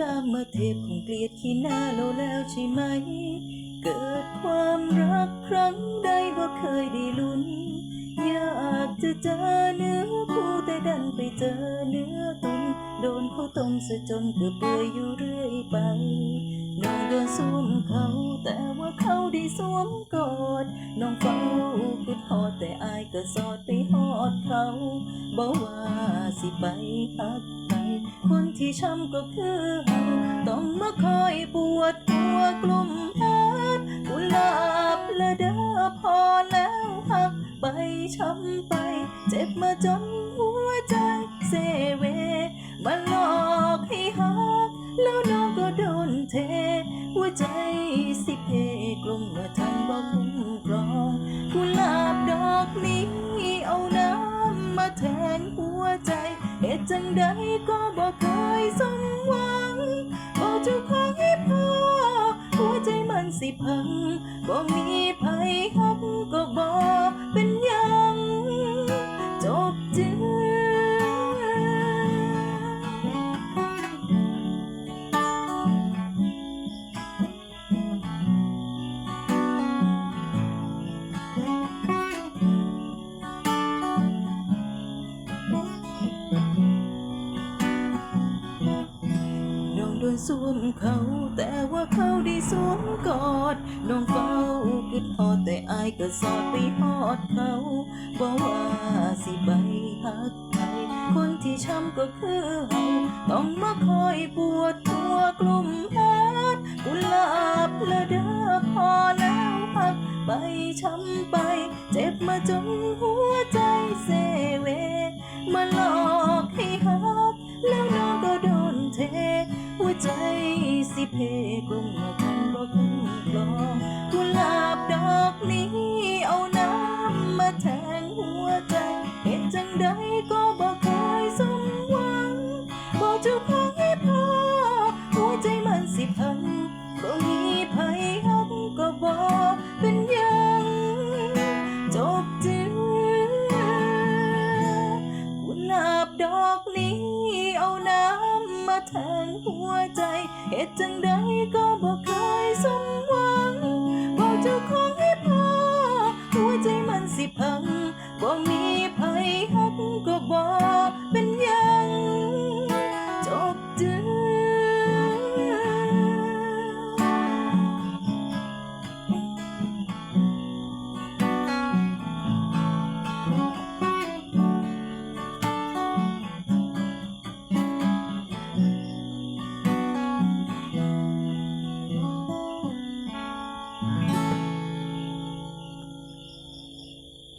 กามมาเทพคงเกลียดขี้หน้าเราแล้วใช่ไหม เกิดความรักครั้งใดบ่เคยได้ลุ้น อยากจะเจอเนื้อคู่แต่ดันไปเจอเนื้อตุนโดนเขาต้มซะจนเกือบเปื่อยอยู่เรื่อยไปน้องเดินสวมเขาแต่ว่าเขาได้สวมกอด น้องเฝ้าคิดฮอดแต่อายก็สอดไปฮอดเขาบอกว่าสิไปหัก คนที่ช้ำก็คือเฮาต้องมาคอยปวดหัวกลุ่มฮัดกุหลาบละเด้อพอแล้วหักไปช้ำไป เจ็บมาจนหัวใจเซเว มาหลอกให้หัก แล้วน้องก็โดนเท หัวใจสิเพกลมเมื่อทางบอกคุ้มครองกุหลาบดอกนี้ แทนหัวใจเหตุจังใดก็บอกเคยสมหวังบอกเจ้าของให้พอหัวใจมันสิพังบ่มี สวมเขา แต่ว่าเขาได้สวมกอดน้องเฝ้าคิดฮอดแต่อายก็สอดไปฮอดเขาบอกว่าสิไปหักใครคนที่ช้ำก็คือเฮาต้องมาคอยปวดหัวกลุ่มฮัดกุหลาบละเด้อพอแล้วหักไปช้ำไป เจ็บมาจนหัวใจเซเวมาหลอก เพกลุ่มมาทันรถกลองกุหลาบดอกนี้เอาน้ำมาแทงหัวใจเหตุจังใดก็บ่เคยสมหวังบอกเจ้าของให้พอหัวใจมันสิพังบ่มีภัยหักก็บ่เป็นยัง แทงหัวใจเหตุจังใดก็บอกเคยสม